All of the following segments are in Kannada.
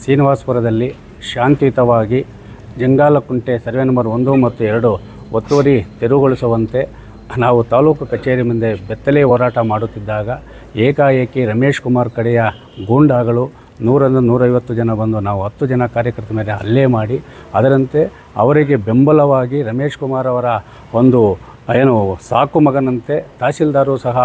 ಶ್ರೀನಿವಾಸಪುರದಲ್ಲಿ ಶಾಂತಿಯುತವಾಗಿ ಜಂಗಾಲಕುಂಟೆ ಸರ್ವೆ ನಂಬರ್ ಒಂದು ಮತ್ತು ಎರಡು ಒತ್ತುವರಿ ತೆರವುಗೊಳಿಸುವಂತೆ ನಾವು ತಾಲೂಕು ಕಚೇರಿ ಮುಂದೆ ಬೆತ್ತಲೆ ಹೋರಾಟ ಮಾಡುತ್ತಿದ್ದಾಗ ಏಕಾಏಕಿ ರಮೇಶ್ ಕುಮಾರ್ ಕಡೆಯ ಗೂಂಡಾಗಳು ನೂರರಿಂದ ನೂರೈವತ್ತು ಜನ ಬಂದು ನಾವು ಹತ್ತು ಜನ ಕಾರ್ಯಕರ್ತರ ಮೇಲೆ ಹಲ್ಲೆ ಮಾಡಿ ಅದರಂತೆ ಅವರಿಗೆ ಬೆಂಬಲವಾಗಿ ರಮೇಶ್ ಕುಮಾರ್ ಅವರ ಒಂದು ಏನು, ಸಾಕು ಮಗನಂತೆ ತಹಸೀಲ್ದಾರು ಸಹ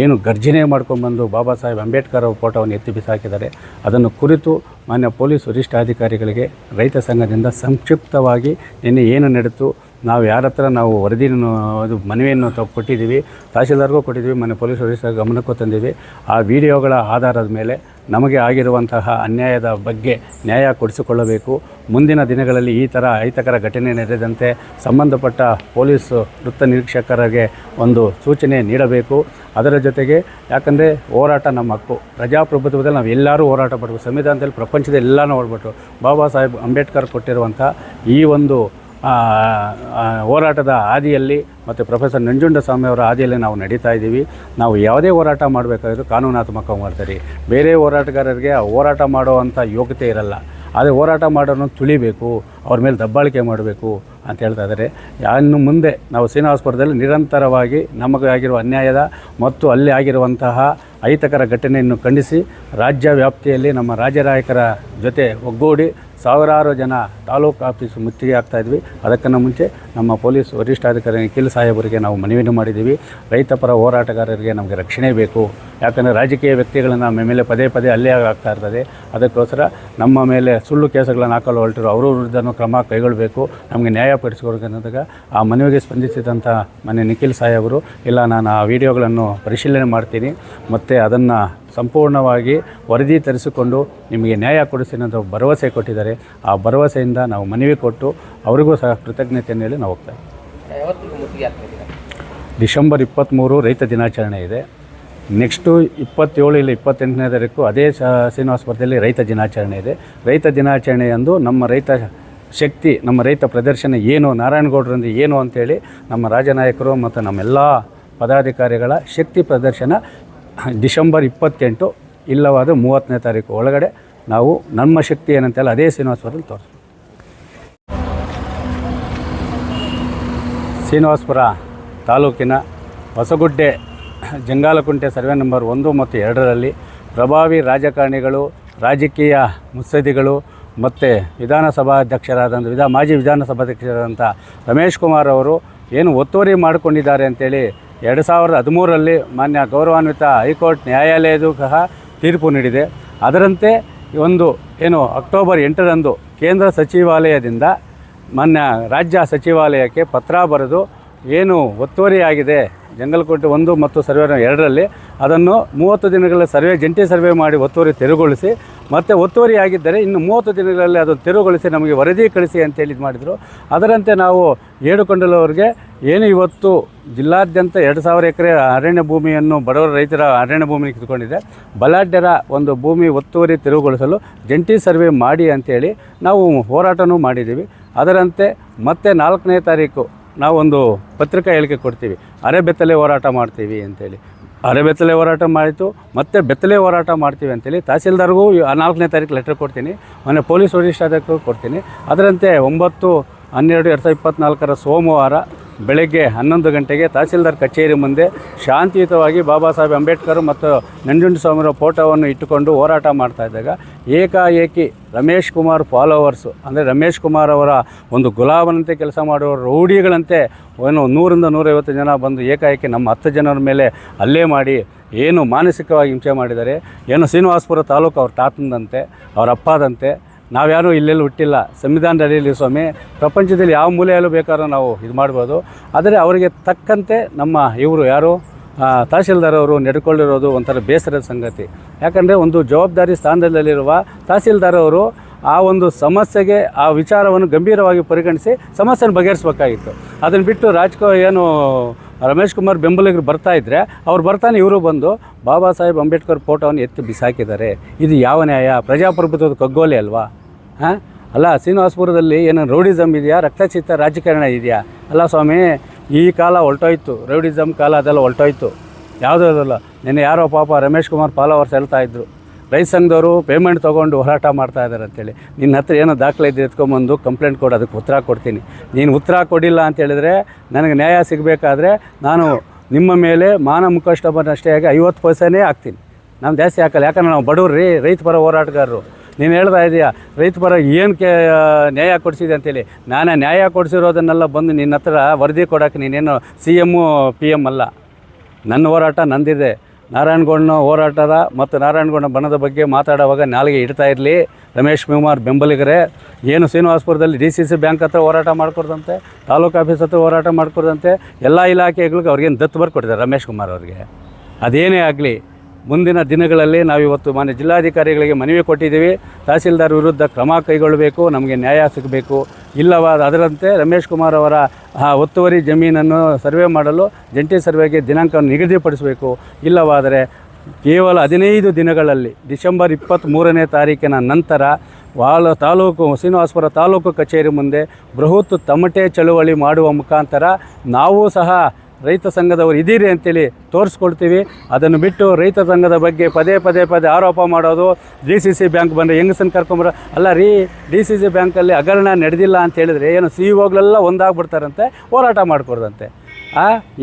ಏನು ಗರ್ಜನೆ ಮಾಡ್ಕೊಂಡ್ಬಂದು ಬಾಬಾ ಸಾಹೇಬ್ ಅಂಬೇಡ್ಕರ್ ಅವರ ಫೋಟೋವನ್ನು ಎತ್ತಿ ಬಿಸಾಕಿದ್ದಾರೆ. ಅದನ್ನು ಕುರಿತು ಮಾನ್ಯ ಪೊಲೀಸ್ ವರಿಷ್ಠಾಧಿಕಾರಿಗಳಿಗೆ ರೈತ ಸಂಘದಿಂದ ಸಂಕ್ಷಿಪ್ತವಾಗಿ ನಿನ್ನೆ ಏನು ನಡೆಯಿತು ನಾವು ಯಾರ ಹತ್ರ ನಾವು ವರದಿಯನ್ನು, ಅದು ಮನವಿಯನ್ನು ತ ಕೊಟ್ಟಿದ್ದೀವಿ, ತಹಶೀಲ್ದಾರ್ಗೂ ಕೊಟ್ಟಿದ್ದೀವಿ, ಮನೆ ಪೊಲೀಸ್ ವರಿಷ್ಠರ ಗಮನಕ್ಕೂ ತಂದೀವಿ ಆ ವಿಡಿಯೋಗಳ ಆಧಾರದ ಮೇಲೆ ನಮಗೆ ಆಗಿರುವಂತಹ ಅನ್ಯಾಯದ ಬಗ್ಗೆ ನ್ಯಾಯ ಕೊಡಿಸಿಕೊಳ್ಳಬೇಕು. ಮುಂದಿನ ದಿನಗಳಲ್ಲಿ ಈ ಥರ ಅಹಿತಕರ ಘಟನೆ ನಡೆದಂತೆ ಸಂಬಂಧಪಟ್ಟ ಪೊಲೀಸ್ ವೃತ್ತ ನಿರೀಕ್ಷಕರಿಗೆ ಒಂದು ಸೂಚನೆ ನೀಡಬೇಕು. ಅದರ ಜೊತೆಗೆ ಯಾಕಂದರೆ ಹೋರಾಟ ನಮ್ಮ ಹಕ್ಕು. ಪ್ರಜಾಪ್ರಭುತ್ವದಲ್ಲಿ ನಾವು ಎಲ್ಲರೂ ಹೋರಾಟ ಪಡಬೇಕು. ಸಂವಿಧಾನದಲ್ಲಿ ಪ್ರಪಂಚದ ಎಲ್ಲನೂ ಓಡ್ಬಿಟ್ಟು ಬಾಬಾ ಸಾಹೇಬ್ ಅಂಬೇಡ್ಕರ್ ಕೊಟ್ಟಿರುವಂಥ ಈ ಒಂದು ಹೋರಾಟದ ಹಾದಿಯಲ್ಲಿ ಮತ್ತು ಪ್ರೊಫೆಸರ್ ನಂಜುಂಡಸ್ವಾಮಿ ಅವರ ಹಾದಿಯಲ್ಲಿ ನಾವು ನಡೀತಾ ಇದ್ದೀವಿ. ನಾವು ಯಾವುದೇ ಹೋರಾಟ ಮಾಡಬೇಕಾದ್ರೂ ಕಾನೂನಾತ್ಮಕ ಮಾಡ್ತಾರೆ ಬೇರೆ ಹೋರಾಟಗಾರರಿಗೆ ಹೋರಾಟ ಮಾಡುವಂಥ ಯೋಗ್ಯತೆ ಇರಲ್ಲ. ಆದರೆ ಹೋರಾಟ ಮಾಡೋನು ತುಳಿಬೇಕು, ಅವ್ರ ಮೇಲೆ ದಬ್ಬಾಳಿಕೆ ಮಾಡಬೇಕು ಅಂತ ಹೇಳ್ತಾ ಇದ್ದಾರೆ. ಇನ್ನು ಮುಂದೆ ನಾವು ಶ್ರೀನಿವಾಸಪುರದಲ್ಲಿ ನಿರಂತರವಾಗಿ ನಮಗೆ ಆಗಿರುವ ಅನ್ಯಾಯದ ಮತ್ತು ಅಲ್ಲಿ ಆಗಿರುವಂತಹ ಅಹಿತಕರ ಘಟನೆಯನ್ನು ಖಂಡಿಸಿ ರಾಜ್ಯ ವ್ಯಾಪ್ತಿಯಲ್ಲಿ ನಮ್ಮ ರಾಜ್ಯ ನಾಯಕರ ಜೊತೆ ಒಗ್ಗೂಡಿ ಸಾವಿರಾರು ಜನ ತಾಲೂಕು ಆಫೀಸ್ ಮುತ್ತಿಗೆ ಆಗ್ತಾಯಿದ್ವಿ ಅದಕ್ಕಿಂತ ಮುಂಚೆ ನಮ್ಮ ಪೊಲೀಸ್ ವರಿಷ್ಠಾಧಿಕಾರಿ ನಿಖಿಲ್ ಸಾಹೇಬರಿಗೆ ನಾವು ಮನವಿಯನ್ನು ಮಾಡಿದ್ದೀವಿ. ರೈತಪರ ಹೋರಾಟಗಾರರಿಗೆ ನಮಗೆ ರಕ್ಷಣೆ ಬೇಕು. ಯಾಕಂದರೆ ರಾಜಕೀಯ ವ್ಯಕ್ತಿಗಳನ್ನು ನಮ್ಮ ಮೇಲೆ ಪದೇ ಪದೇ ಅಲ್ಲೇ ಆಗ್ತಾ ಇರ್ತದೆ. ಅದಕ್ಕೋಸ್ಕರ ನಮ್ಮ ಮೇಲೆ ಸುಳ್ಳು ಕೇಸುಗಳನ್ನು ಹಾಕಲು ಹೊರಟಿರೋ ಅವರ ವಿರುದ್ಧನೂ ಕ್ರಮ ಕೈಗೊಳ್ಳಬೇಕು ನಮಗೆ ನ್ಯಾಯ ಪಡಿಸ್ಕೊಡ್ಬೇಕು ಅನ್ನೋದಾಗ ಆ ಮನವಿಗೆ ಸ್ಪಂದಿಸಿದಂಥ ಮನೆ ನಿಖಿಲ್ ಸಾಹೇಬರು ಇಲ್ಲ, ನಾನು ಆ ವಿಡಿಯೋಗಳನ್ನು ಪರಿಶೀಲನೆ ಮಾಡ್ತೀನಿ. ಮತ್ತು ಅದನ್ನು ಸಂಪೂರ್ಣವಾಗಿ ವರದಿ ತರಿಸಿಕೊಂಡು ನಿಮಗೆ ನ್ಯಾಯ ಕೊಡಿಸಿ ಅಂತ ಭರವಸೆ ಕೊಟ್ಟಿದ್ದಾರೆ. ಆ ಭರವಸೆಯಿಂದ ನಾವು ಮನವಿ ಕೊಟ್ಟು ಅವರಿಗೂ ಸಹ ಕೃತಜ್ಞತೆಯನ್ನು ಹೇಳಿ ನಾವು ಹೋಗ್ತಾ ಡಿಸೆಂಬರ್ ಇಪ್ಪತ್ತ್ಮೂರು ರೈತ ದಿನಾಚರಣೆ ಇದೆ. ನೆಕ್ಸ್ಟು ಇಪ್ಪತ್ತೇಳು ಇಲ್ಲ ಇಪ್ಪತ್ತೆಂಟನೇ ತಾರೀಕು ಅದೇ ಶ್ರೀನಿವಾಸ ಶ್ರೀನಿವಾಸಪುರದಲ್ಲಿ ರೈತ ದಿನಾಚರಣೆ ಇದೆ. ರೈತ ದಿನಾಚರಣೆಯಂದು ನಮ್ಮ ರೈತ ಶಕ್ತಿ ನಮ್ಮ ರೈತ ಪ್ರದರ್ಶನ ಏನು ನಾರಾಯಣಗೌಡರಿಂದ ಏನು ಅಂತೇಳಿ ನಮ್ಮ ರಾಜನಾಯಕರು ಮತ್ತು ನಮ್ಮೆಲ್ಲ ಪದಾಧಿಕಾರಿಗಳ ಶಕ್ತಿ ಪ್ರದರ್ಶನ ಡಿಸೆಂಬರ್ ಇಪ್ಪತ್ತೆಂಟು ಇಲ್ಲವಾದ ಮೂವತ್ತನೇ ತಾರೀಕು ಒಳಗಡೆ ನಾವು ನಮ್ಮ ಶಕ್ತಿ ಏನಂತೆಲ್ಲ ಅದೇ ಶ್ರೀನಿವಾಸಪುರದಲ್ಲಿ ತೋರಿಸ್ತೀವಿ. ಶ್ರೀನಿವಾಸಪುರ ತಾಲೂಕಿನ ಹೊಸಗುಡ್ಡೆ, ಜಂಗಾಲಕುಂಟೆ ಸರ್ವೆ ನಂಬರ್ ಒಂದು ಮತ್ತು ಎರಡರಲ್ಲಿ ಪ್ರಭಾವಿ ರಾಜಕಾರಣಿಗಳು, ರಾಜಕೀಯ ಮುತ್ಸದ್ದಿಗಳು ಮತ್ತು ವಿಧಾನಸಭಾಧ್ಯಕ್ಷರಾದಂಥ, ವಿಧ ಮಾಜಿ ವಿಧಾನಸಭಾಧ್ಯಕ್ಷರಾದಂಥ ರಮೇಶ್ ಕುಮಾರ್ ಅವರು ಏನು ಒತ್ತುವರಿ ಮಾಡಿಕೊಂಡಿದ್ದಾರೆ ಅಂತೇಳಿ ಎರಡು ಸಾವಿರದ ಹದಿಮೂರರಲ್ಲಿ ಮಾನ್ಯ ಗೌರವಾನ್ವಿತ ಹೈಕೋರ್ಟ್ ನ್ಯಾಯಾಲಯದೂ ಸಹ ತೀರ್ಪು ನೀಡಿದೆ. ಅದರಂತೆ ಒಂದು ಏನು ಅಕ್ಟೋಬರ್ ಎಂಟರಂದು ಕೇಂದ್ರ ಸಚಿವಾಲಯದಿಂದ ಮಾನ್ಯ ರಾಜ್ಯ ಸಚಿವಾಲಯಕ್ಕೆ ಪತ್ರ ಬರೆದು ಏನು ಒತ್ತುವರಿಯಾಗಿದೆ ಜಂಗಲ್ಕೋಟೆ ಒಂದು ಮತ್ತು ಸರ್ವೆ ಎರಡರಲ್ಲಿ ಅದನ್ನು ಮೂವತ್ತು ದಿನಗಳ ಸರ್ವೆ, ಜಂಟಿ ಸರ್ವೆ ಮಾಡಿ ಒತ್ತುವರಿ ತೆರವುಗೊಳಿಸಿ, ಮತ್ತು ಒತ್ತುವರಿ ಆಗಿದ್ದರೆ ಇನ್ನು ಮೂವತ್ತು ದಿನಗಳಲ್ಲಿ ಅದು ತೆರವುಗೊಳಿಸಿ ನಮಗೆ ವರದಿ ಕಳಿಸಿ ಅಂತೇಳಿ ಇದು ಮಾಡಿದರು. ಅದರಂತೆ ನಾವು ಏಡುಕೊಂಡಲವರಿಗೆ ಏನು ಇವತ್ತು ಜಿಲ್ಲಾದ್ಯಂತ ಎರಡು ಸಾವಿರ ಎಕರೆ ಅರಣ್ಯ ಭೂಮಿಯನ್ನು ಬಡವರ ರೈತರ ಅರಣ್ಯ ಭೂಮಿ ಕಿತ್ಕೊಂಡಿದೆ. ಬಲಾಢ್ಯರ ಒಂದು ಭೂಮಿ ಒತ್ತುವರಿ ತೆರವುಗೊಳಿಸಲು ಜಂಟಿ ಸರ್ವೆ ಮಾಡಿ ಅಂತೇಳಿ ನಾವು ಹೋರಾಟವೂ ಮಾಡಿದ್ದೀವಿ. ಅದರಂತೆ ಮತ್ತೆ ನಾಲ್ಕನೇ ತಾರೀಕು ನಾವೊಂದು ಪತ್ರಿಕಾ ಹೇಳಿಕೆ ಕೊಡ್ತೀವಿ, ಅರೆ ಬೆತ್ತಲೆ ಹೋರಾಟ ಮಾಡ್ತೀವಿ ಅಂತೇಳಿ. ಅರೆ ಬೆತ್ತಲೆ ಹೋರಾಟ ಮಾಡಿತು, ಮತ್ತೆ ಬೆತ್ತಲೆ ಹೋರಾಟ ಮಾಡ್ತೀವಿ ಅಂತೇಳಿ ತಹಸೀಲ್ದಾರ್ಗೂ ನಾಲ್ಕನೇ ತಾರೀಕು ಲೆಟ್ರ್ ಕೊಡ್ತೀನಿ, ಮೊನ್ನೆ ಪೊಲೀಸ್ ವರಿಷ್ಠಾಧಿಕಾರಿಗೂ ಕೊಡ್ತೀನಿ. ಅದರಂತೆ ಒಂಬತ್ತು, ಹನ್ನೆರಡು, ಎರಡು ಸಾವಿರದ ಇಪ್ಪತ್ತ್ನಾಲ್ಕರ ಸೋಮವಾರ ಬೆಳಗ್ಗೆ ಹನ್ನೊಂದು ಗಂಟೆಗೆ ತಹಸೀಲ್ದಾರ್ ಕಚೇರಿ ಮುಂದೆ ಶಾಂತಿಯುತವಾಗಿ ಬಾಬಾ ಸಾಹೇಬ್ ಅಂಬೇಡ್ಕರ್ ಮತ್ತು ನಂಜುಂಡಸ್ವಾಮಿಯವರ ಫೋಟೋವನ್ನು ಇಟ್ಟುಕೊಂಡು ಹೋರಾಟ ಮಾಡ್ತಾಯಿದ್ದಾಗ ಏಕಾಏಕಿ ರಮೇಶ್ ಕುಮಾರ್ ಫಾಲೋವರ್ಸು ಅಂದರೆ ರಮೇಶ್ ಕುಮಾರ್ ಅವರ ಒಂದು ಗುಲಾಬನಂತೆ ಕೆಲಸ ಮಾಡುವ ರೌಡಿಗಳಂತೆ ಏನು ನೂರಿಂದ ನೂರೈವತ್ತು ಜನ ಬಂದು ಏಕಾಏಕಿ ನಮ್ಮ ಹತ್ತು ಜನರ ಮೇಲೆ ಅಲ್ಲೇ ಮಾಡಿ ಏನು ಮಾನಸಿಕವಾಗಿ ಹಿಂಸೆ ಮಾಡಿದ್ದಾರೆ. ಏನು ಶ್ರೀನಿವಾಸಪುರ ತಾಲೂಕು ಅವ್ರ ತಾತಂದಂತೆ, ಅವರ ಅಪ್ಪದಂತೆ ನಾವ್ಯಾರೂ ಇಲ್ಲೆಲ್ಲೂ ಹುಟ್ಟಿಲ್ಲ. ಸಂವಿಧಾನದಲ್ಲಿ ಸ್ವಾಮಿ, ಪ್ರಪಂಚದಲ್ಲಿ ಯಾವ ಮೂಲೆಯಲ್ಲೂ ಬೇಕಾದ್ರೂ ನಾವು ಇದು ಮಾಡ್ಬೋದು. ಆದರೆ ಅವರಿಗೆ ತಕ್ಕಂತೆ ನಮ್ಮ ಇವರು ಯಾರು? ತಹಸೀಲ್ದಾರ್ ಅವರು ನೆಡ್ಕೊಂಡಿರೋದು ಒಂಥರ ಬೇಸರದ ಸಂಗತಿ. ಯಾಕಂದರೆ ಒಂದು ಜವಾಬ್ದಾರಿ ಸ್ಥಾನದಲ್ಲಿರುವ ತಹಸೀಲ್ದಾರ್ ಅವರು ಆ ಒಂದು ಸಮಸ್ಯೆಗೆ, ಆ ವಿಚಾರವನ್ನು ಗಂಭೀರವಾಗಿ ಪರಿಗಣಿಸಿ ಸಮಸ್ಯೆನ ಬಗೆಹರಿಸ್ಬೇಕಾಗಿತ್ತು. ಅದನ್ನು ಬಿಟ್ಟು ರಾಜ್ಕೋ ಏನು ರಮೇಶ್ ಕುಮಾರ್ ಬೆಂಬಲಿಗರು ಬರ್ತಾ ಇದ್ದರೆ ಅವ್ರು ಬರ್ತಾನೆ ಇವರು ಬಂದು ಬಾಬಾ ಸಾಹೇಬ್ ಅಂಬೇಡ್ಕರ್ ಫೋಟೋವನ್ನು ಎತ್ತಿ ಬಿಸಾಕಿದ್ದಾರೆ. ಇದು ಯಾವ ನ್ಯಾಯ? ಪ್ರಜಾಪ್ರಭುತ್ವದ ಕಗ್ಗೋಲೆ ಅಲ್ವಾ? ಹಾಂ? ಅಲ್ಲ, ಶ್ರೀನಿವಾಸಪುರದಲ್ಲಿ ಏನು ರೌಡಿಸಮ್ ಇದೆಯಾ? ರಕ್ತಚಿತ್ತ ರಾಜಕಾರಣ ಇದೆಯಾ? ಅಲ್ಲ ಸ್ವಾಮಿ, ಈ ಕಾಲ ಹೊಲ್ಟೋಯ್ತು ರೌಡಿಸಮ್ ಕಾಲ ಅದೆಲ್ಲ ಹೊಲ್ಟೋಯ್ತು ಯಾವುದೂ ಅದಲ್ಲ ನಿನ್ನೆ ಯಾರೋ ಪಾಪ ರಮೇಶ್ ಕುಮಾರ್ ಫಾಲೋವರ್ಸ್ ಇದ್ದರು ರೈತ ಸಂಘದವರು ಪೇಮೆಂಟ್ ತೊಗೊಂಡು ಹೋರಾಟ ಮಾಡ್ತಾ ಇದ್ದಾರೆ ಅಂತೇಳಿ. ನಿನ್ನ ಹತ್ರ ಏನೋ ದಾಖಲೆ ಇದ್ದು ಎತ್ಕೊಂಬಂದು ಕಂಪ್ಲೇಂಟ್ ಕೊಡು, ಅದಕ್ಕೆ ಉತ್ತರ ಕೊಡ್ತೀನಿ. ನೀನು ಉತ್ತರ ಕೊಡಿಲ್ಲ ಅಂತ ಹೇಳಿದ್ರೆ ನನಗೆ ನ್ಯಾಯ ಸಿಗಬೇಕಾದ್ರೆ ನಾನು ನಿಮ್ಮ ಮೇಲೆ ಮಾನ ಮುಖಷ್ಟಪನ್ನಷ್ಟೇ ಆಗಿ ಐವತ್ತು ಪೈಸೆನೇ ಹಾಕ್ತೀನಿ. ನಾನು ಜಾಸ್ತಿ ಹಾಕಲ್ಲ. ಯಾಕಂದ್ರೆ ನಾವು ಬಡವ್ರಿ ರೈತ ಪರ ಹೋರಾಟಗಾರರು. ನೀನು ಹೇಳ್ತಾ ಇದೀಯಾ? ರೈತ ಪರ ಏನು ಕೆ ನ್ಯಾಯ ಕೊಡಿಸಿದೆ ಅಂತೇಳಿ. ನಾನು ನ್ಯಾಯ ಕೊಡಿಸಿರೋದನ್ನೆಲ್ಲ ಬಂದು ನಿನ್ನ ಹತ್ರ ವರದಿ ಕೊಡೋಕೆ ನೀನೇನು ಸಿ ಎಮ್ಮು ಪಿ ಎಂ ಅಲ್ಲ. ನನ್ನ ಹೋರಾಟ ನಂದಿದೆ. ನಾರಾಯಣಗೌಡನ ಹೋರಾಟದ ಮತ್ತು ನಾರಾಯಣಗೌಡ ಬಣದ ಬಗ್ಗೆ ಮಾತಾಡುವಾಗ ನಾಲಿಗೆ ಇಡ್ತಾ ಇರಲಿ. ರಮೇಶ್ ಕುಮಾರ್ ಬೆಂಬಲಿಗರೇ. ಏನು ಶ್ರೀನಿವಾಸಪುರದಲ್ಲಿ ಡಿ ಸಿ ಸಿ ಬ್ಯಾಂಕ್ ಹತ್ರ ಹೋರಾಟ ಮಾಡ್ಕೊಡ್ದಂತೆ, ತಾಲೂಕು ಆಫೀಸ್ ಹತ್ರ ಹೋರಾಟ ಮಾಡ್ಕೊಡ್ದಂತೆ, ಎಲ್ಲ ಇಲಾಖೆಗಳಿಗೆ ಅವ್ರಿಗೇನು ದತ್ತು ಬರ್ಕೊಟ್ಟಿದ್ದಾರೆ ರಮೇಶ್ ಕುಮಾರ್ ಅವ್ರಿಗೆ. ಅದೇನೇ ಆಗಲಿ ಮುಂದಿನ ದಿನಗಳಲ್ಲಿ ನಾವಿವತ್ತು ಮಾನ್ಯ ಜಿಲ್ಲಾಧಿಕಾರಿಗಳಿಗೆ ಮನವಿ ಕೊಟ್ಟಿದ್ದೀವಿ. ತಹಸೀಲ್ದಾರ್ ವಿರುದ್ಧ ಕ್ರಮ ಕೈಗೊಳ್ಳಬೇಕು, ನಮಗೆ ನ್ಯಾಯ ಸಿಗಬೇಕು. ಇಲ್ಲವಾದ ಅದರಂತೆ ರಮೇಶ್ ಕುಮಾರ್ ಅವರ, ಆ, ಒತ್ತುವರಿ ಜಮೀನನ್ನು ಸರ್ವೆ ಮಾಡಲು ಜಂಟಿ ಸರ್ವೆಗೆ ದಿನಾಂಕವನ್ನು ನಿಗದಿಪಡಿಸಬೇಕು. ಇಲ್ಲವಾದರೆ ಕೇವಲ ಹದಿನೈದು ದಿನಗಳಲ್ಲಿ, ಡಿಸೆಂಬರ್ ಇಪ್ಪತ್ತ್ಮೂರನೇ ತಾರೀಕಿನ ನಂತರ ವಾಲ ತಾಲೂಕು, ಶ್ರೀನಿವಾಸಪುರ ತಾಲೂಕು ಕಚೇರಿ ಮುಂದೆ ಬೃಹತ್ ತಮಟೆ ಚಳುವಳಿ ಮಾಡುವ ಮುಖಾಂತರ ನಾವು ಸಹ ರೈತ ಸಂಘದವರು ಇದ್ದೀರಿ ಅಂತೇಳಿ ತೋರಿಸ್ಕೊಳ್ತೀವಿ. ಅದನ್ನು ಬಿಟ್ಟು ರೈತ ಸಂಘದ ಬಗ್ಗೆ ಪದೇ ಪದೇ ಪದೇ ಆರೋಪ ಮಾಡೋದು, ಡಿ ಸಿ ಸಿ ಬ್ಯಾಂಕ್ ಬಂದರೆ ಹೆಂಗಸನ್ನು ಕರ್ಕೊಂಬರ, ಅಲ್ಲ ರೀ, ಡಿ ಸಿ ಸಿ ಬ್ಯಾಂಕಲ್ಲಿ ಹಗರಣ ನಡೆದಿಲ್ಲ ಅಂತ ಹೇಳಿದ್ರೆ ಏನು ಸಿ ಇಒಗಳೆಲ್ಲ ಒಂದಾಗ್ಬಿಡ್ತಾರಂತೆ, ಹೋರಾಟ ಮಾಡ್ಕೊಡ್ದಂತೆ.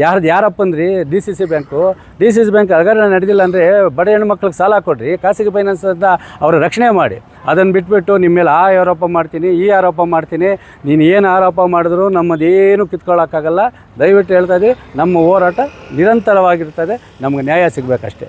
ಯಾರ್ದು ಯಾರಪ್ಪಂದ್ರಿ, D C C bank? D C C bank ಹಗರಣ ನಡೆದಿಲ್ಲ ಅಂದರೆ ಬಡ ಹೆಣ್ಮಕ್ಳಿಗೆ ಸಾಲ ಕೊಡ್ರಿ, ಖಾಸಗಿ ಫೈನಾನ್ಸಿಂದ ಅವರ ರಕ್ಷಣೆ ಮಾಡಿ. ಅದನ್ನು ಬಿಟ್ಬಿಟ್ಟು ನಿಮ್ಮ ಮೇಲೆ ಆ ಆರೋಪ ಮಾಡ್ತೀನಿ, ಈ ಆರೋಪ ಮಾಡ್ತೀನಿ. ನೀನು ಏನು ಆರೋಪ ಮಾಡಿದ್ರು ನಮ್ಮದೇನು ಕಿತ್ಕೊಳ್ಳೋಕ್ಕಾಗಲ್ಲ ದಯವಿಟ್ಟು ಹೇಳ್ತಾ ಇದ್ದೀವಿ ನಮ್ಮ ಹೋರಾಟ ನಿರಂತರವಾಗಿರ್ತದೆ. ನಮಗೆ ನ್ಯಾಯ ಸಿಗಬೇಕಷ್ಟೇ.